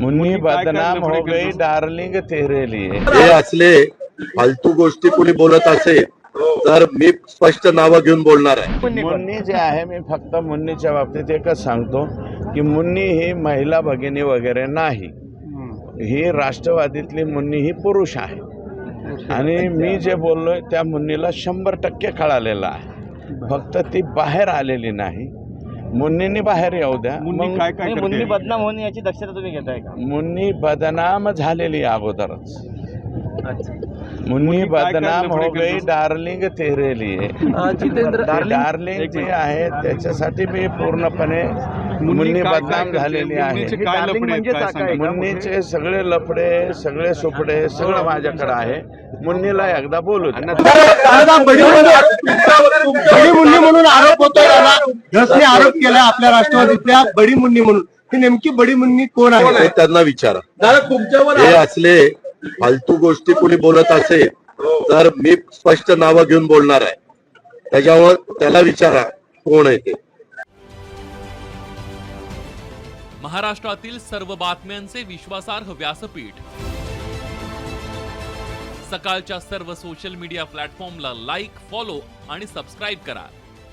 मुन्नी बदनाम हो गई? डार्लिंग तेरे लिए. हे असले फालतू गोष्टी कोणी बोलत असेल तर मी स्पष्ट नावं घेऊन बोलणार आहे. मुन्नी जे आहे मी फक्त मुन्नीच्या बाबतीत एकच सांगतो की मुन्नी ही महिला भगिनी वगैरे नाही. ही राष्ट्रवादीतली मुन्नी ही पुरुष आहे. आणि मी जे बोललोय त्या मुन्नीला शंभर टक्के कळालेलं आहे. फक्त ती बाहेर आलेली नाही. मुन्नीनी बाहेर येऊ द्या. मुन्नी मग काय काय आणि मुन्नी करते बदनाम होणे याची दक्षता तुम्ही घेताय का? मुन्नी बदनाम झालेली आहे अगोदरच मुन्नी मुन्नी काय काय बदनाम लफडे हो गई? डार्लिंग तेरे लिए जितेंद्र डार्लिंग जी आहे त्याच्यासाठी मी पूर्णपणे मुन्नी काय- काय बदनाम करते? झालेली आहे. मुन्नीचे काय डार्लिंग लफडे आहेत? म्हणजे काय काय- सांगा? मुन्नीचे सगळे लफडे सगळे सुपडे सगळं माझ्याकडे आहे. मुन्नीला एकदा बोलू द्या. दादा बडी बडी मुन्नी म्हणून आरोप होतोय. धसने आरोप केला आपल्या राष्ट्रवादीतल्या बडी मुन्नी म्हणून. ही नेमकी बडी मुन्नी कोण आहे? त्यांना विचारा. दादा तुमच्यावर हे असले फालतू गोष्टी कोणी बोलत असेल तर मी स्पष्ट नावं घेऊन बोलणार आहे. त्याच्यावर त्याला विचारा कोण आहे ते. महाराष्ट्रातील सर्व बातम्यांचे विश्वासार्ह व्यासपीठ. सकाळच्या सर्व सोशल मीडिया प्लॅटफॉर्मला लाईक फॉलो आणि सबस्क्राईब करा.